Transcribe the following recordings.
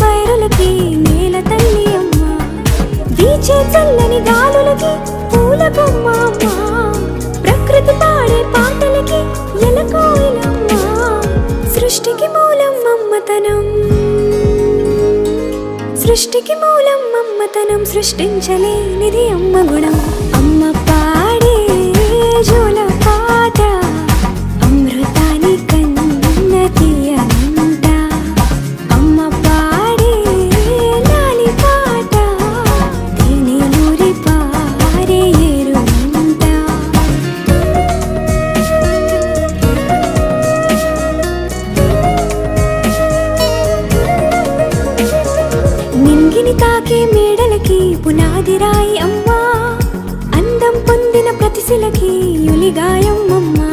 పైరులకి నేల తల్లి అమ్మా. వీచే చల్లని గాలులకి పూల బొమ్మ ప్రకృతి పాడే పాటలకి ఎలకోయిలమ్మా సృష్టికి మూలం మమ్మతనం సృష్టికి మూలం మమ్మతనం సృష్టించలేనిది అమ్మ గుణం. నింగిని తాకే మేడలకి పునాదిరాయి అమ్మా. అందం పొందిన ప్రతిశిలకి యులిగాయం అమ్మా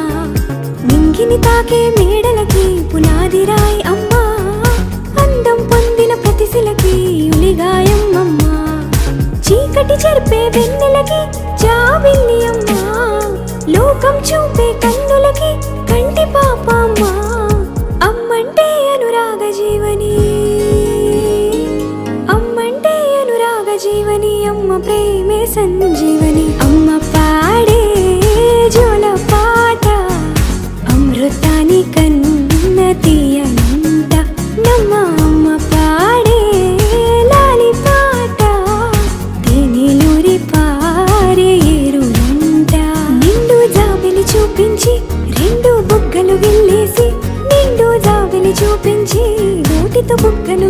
నింగిని తాకే మేడలకి పునాదిరాయి అమ్మా. అందం పొందిన ప్రతిశిలకి యులిగాయం అమ్మా చీకటి చెరిపే వెన్నెలకి జాబిల్లి అమ్మా. అమ్మ ప్రేమే సంజీవని అమ్మ పాడే జోల పాట. అమృతాని కన్న తీయనంట నమ్మ అమ్మ పాడే లాలి పాట. తేనెలూరి పారే ఏరులంట నిండు జాబిలి చూపించి రెండు బుగ్గలు వెళ్ళేసి నిండు జాబిలి చూపించి నోటితో బుగ్గను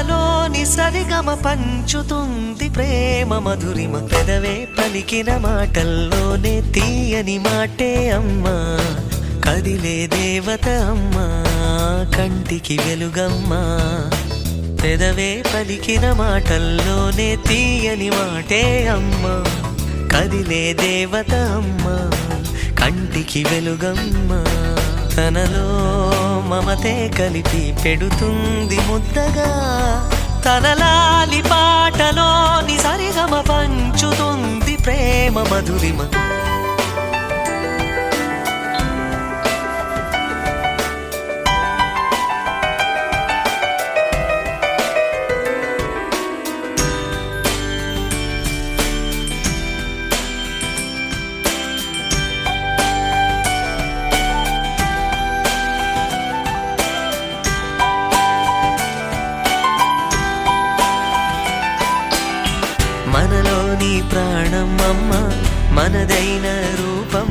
పాటలోని సరిగమ పంచుతుంది ప్రేమ మధురిమ పెదవే పలికిన మాటల్లోనే తీయని మాటే అమ్మా. కదిలే దేవత అమ్మా కంటికి వెలుగమ్మా. పెదవే పలికిన మాటల్లోనే తీయని మాటే అమ్మా. కదిలే దేవత అమ్మా కంటికి వెలుగమ్మా. తనలో మమతే కలిపి పెడుతుంది ముద్దగా. తనలాలి పాటలోని సరిగమ పంచుతుంది ప్రేమ మధురిమ. మనలోని అమ్మ మనదైన రూపం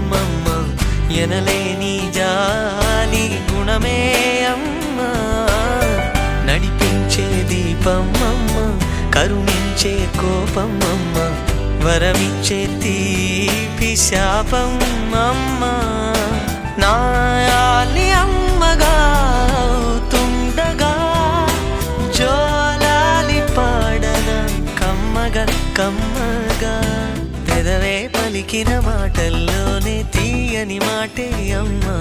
ఎనలేని జాలి గుణమే అమ్మ. నడిపించే దీపం కరుణించే కోపం వరమిచ్చే తీపి శాపం నా పలికిన మాటల్లోనే తీయని మాటే అమ్మా.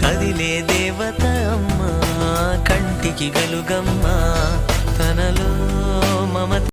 కదిలే దేవత అమ్మా కంటికి వెలుగమ్మా తనలో మమత